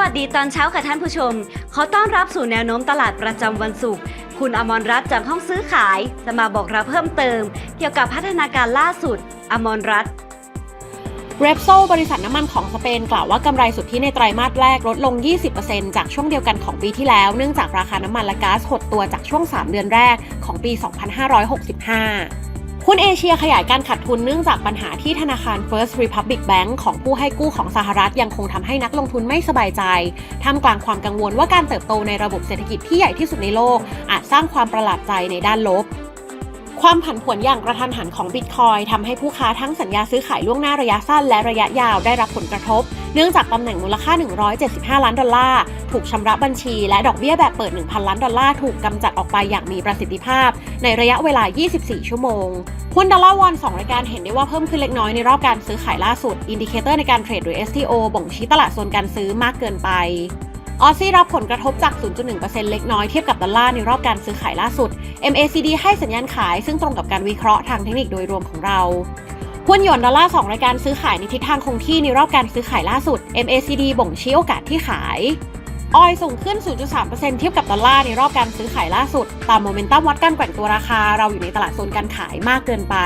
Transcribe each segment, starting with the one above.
วัสดีตอนเช้าค่ะท่านผู้ชม ขอต้อนรับสู่แนวโน้มตลาดประจำวันศุกร์ คุณอมรรัตน์จากห้องซื้อขาย จะมาบอกเราเพิ่มเติม เกี่ยวกับพัฒนาการล่าสุด อมรรัตน์เรปโซบริษัทน้ำมันของสเปนกล่าวว่ากำไรสุทธิในไตรมาสแรกลดลง 20%จากช่วงเดียวกันของปีที่แล้ว เนื่องจากราคาน้ำมันและก๊าซหดตัวจากช่วง 3 เดือนแรกของปี 2565 หุ้นเอเชียขยายการขาดทุนเนื่องจากปัญหาที่ธนาคาร First Republic Bank ของผู้ให้กู้ของสหรัฐยังคงทำให้นักลงทุนไม่สบายใจท่ามกลางความกังวลว่าการเติบโตในระบบเศรษฐกิจที่ใหญ่ที่สุดในโลก อาจสร้างความประหลาดใจในด้านลบ ความผันผวนอย่างกระทันหันของบิตคอยทำให้ผู้ค้าทั้งสัญญาซื้อขายล่วงหน้าระยะสั้นและระยะยาวได้รับผลกระทบ เนื่องจากตำแหน่งมูลค่า 175 ล้านดอลลาร์ ถูกชำระบัญชี และดอกเบี้ยแบบเปิด 1,000 ล้านดอลลาร์ถูกกำจัดออกไปอย่างมีประสิทธิภาพ ในระยะเวลา 24 ชั่วโมงหุ้นดอลลาร์วอน2รายการเห็นได้ว่าเพิ่มขึ้นเล็กน้อยในรอบการซื้อขายล่าสุดอินดิเคเตอร์ในการเทรดหรือ STO บ่งชี้ตลาดโซนการซื้อมากเกินไป ออซซี่รับผลกระทบจาก 0.1%เล็กน้อยเทียบกับดอลลาร์ในรอบการซื้อขายล่าสุด MACD ให้สัญญาณขายซึ่งตรงกับการวิเคราะห์ทางเทคนิคโดยรวมของเราหุ้นหยวนดอลลาร์2รายการซื้อขายในทิศทางคงที่ในรอบการซื้อขายล่าสุด MACD บ่งชี้โอกาสที่ขาย ออยสูงขึ้น 0.3%เทียบกับดอลลาร์ในรอบการซื้อขายล่าสุด ตามโมเมนตัมวัดการแกว่งตัวราคา เราอยู่ในตลาดโซนการขายมากเกินไป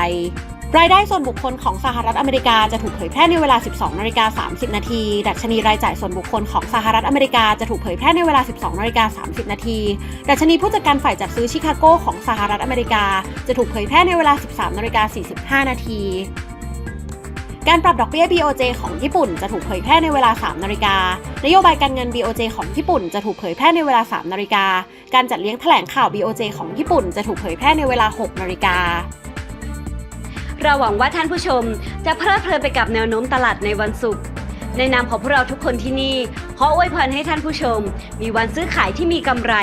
รายได้ส่วนบุคคลของสหรัฐอเมริกาจะถูกเผยแพร่ในเวลา 12นาฬิกา30 นาที ดัชนีรายจ่ายส่วนบุคคลของสหรัฐอเมริกาจะถูกเผยแพร่ในเวลา 12นาฬิกา30 นาที ดัชนีผู้จัดการฝ่ายจัดซื้อชิคาโกของสหรัฐอเมริกาจะถูกเผยแพร่ในเวลา 13นาฬิกา45 นาทีการปรับดอกเบี้ย BOJ ของญี่ปุ่นจะถูกเผยแพร่ในเวลา 3 นาฬิกา นโยบายการเงิน BOJ ของญี่ปุ่นจะถูกเผยแพร่ในเวลา 3 นาฬิกา การจัดเลี้ยงแถลงข่าว BOJ ของญี่ปุ่นจะถูกเผยแพร่ในเวลา 6 นาฬิกา เราหวังว่าท่านผู้ชมจะเพลิดเพลินไปกับแนวโน้มตลาดในวันศุกร์ในนามของพวกเราทุกคนที่นี่ ขออวยพรให้ท่านผู้ชม มีวันซื้อขายที่มีกำไร